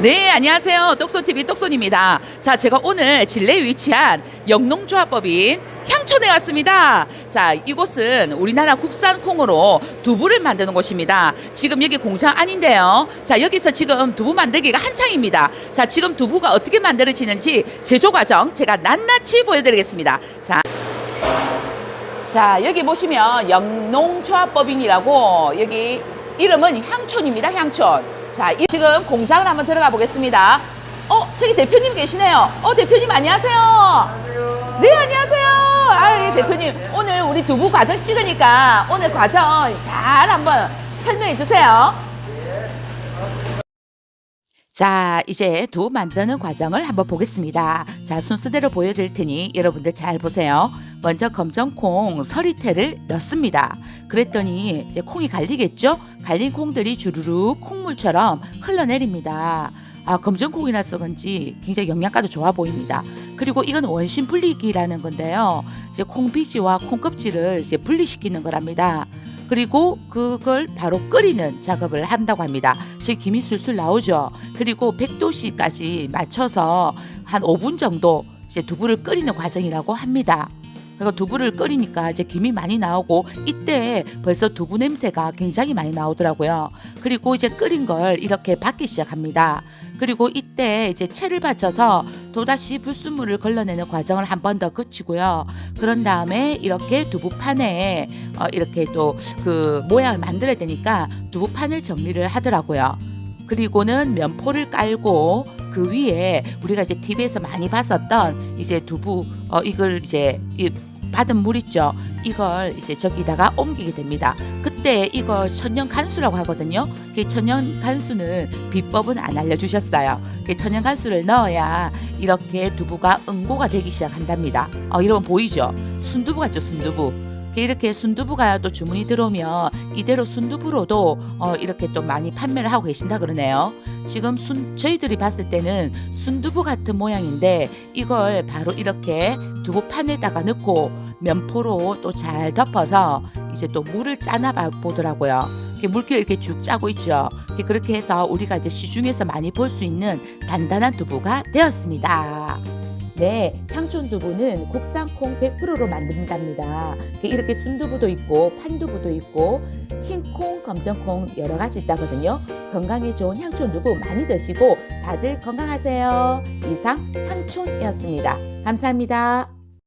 네, 안녕하세요. 똑손TV 똑손입니다. 자, 제가 오늘 진례에 위치한 영농조합법인 향촌에 왔습니다. 자, 이곳은 우리나라 국산 콩으로 두부를 만드는 곳입니다. 지금 여기 공장 아닌데요. 자, 여기서 지금 두부 만들기가 한창입니다. 자, 지금 두부가 어떻게 만들어지는지 제조 과정 제가 낱낱이 보여드리겠습니다. 자. 자, 여기 보시면 영농조합법인이라고 여기 이름은 향촌입니다. 향촌. 자, 이 지금 공장을 한번 들어가 보겠습니다. 어, 저기 대표님 계시네요. 어, 대표님 안녕하세요. 안녕하세요. 네, 안녕하세요. 아, 예, 대표님. 오늘 우리 두부 과정 찍으니까 오늘 과정 잘 한번 설명해 주세요. 자, 이제 두부 만드는 과정을 한번 보겠습니다. 자, 순서대로 보여드릴 테니 여러분들 잘 보세요. 먼저 검정콩 서리태를 넣습니다. 그랬더니 이제 콩이 갈리겠죠? 갈린 콩들이 주르륵 콩물처럼 흘러내립니다. 아, 검정콩이라서 그런지 굉장히 영양가도 좋아 보입니다. 그리고 이건 원심 분리기라는 건데요. 이제 콩비지와 콩껍질을 이제 분리시키는 거랍니다. 그리고 그걸 바로 끓이는 작업을 한다고 합니다. 지금 김이 술술 나오죠. 그리고 100도씨까지 맞춰서 한 5분 정도 이제 두부를 끓이는 과정이라고 합니다. 그리고 두부를 끓이니까 이제 김이 많이 나오고 이때 벌써 두부 냄새가 굉장히 많이 나오더라고요. 그리고 이제 끓인 걸 이렇게 받기 시작합니다. 그리고 이때 이제 채를 받쳐서 또다시 불순물을 걸러내는 과정을 한 번 더 거치고요. 그런 다음에 이렇게 두부판에 어, 이렇게 또 그 모양을 만들어야 되니까 두부판을 정리를 하더라고요. 그리고는 면포를 깔고 그 위에 우리가 이제 TV에서 많이 봤었던 이제 두부 어 이걸 이제 이 받은 물 있죠. 이걸 이제 저기다가 옮기게 됩니다. 그때 이거 천연 간수라고 하거든요. 그 천연 간수는 비법은 안 알려주셨어요. 그 천연 간수를 넣어야 이렇게 두부가 응고가 되기 시작한답니다. 어, 이러면 보이죠? 순두부 같죠, 순두부. 이렇게 순두부가 또 주문이 들어오면 이대로 순두부로도 어, 이렇게 또 많이 판매를 하고 계신다 그러네요. 지금 순, 저희들이 봤을 때는 순두부 같은 모양인데 이걸 바로 이렇게 두부판에다가 넣고 면포로 또 잘 덮어서 이제 또 물을 짜나 봐- 보더라고요. 물기를 이렇게 쭉 짜고 있죠. 그렇게 해서 우리가 이제 시중에서 많이 볼 수 있는 단단한 두부가 되었습니다. 네, 향촌 두부는 국산 콩 100%로 만든답니다. 이렇게 순두부도 있고 판두부도 있고 흰콩, 검정콩 여러 가지 있다거든요. 건강에 좋은 향촌 두부 많이 드시고 다들 건강하세요. 이상 향촌이었습니다. 감사합니다.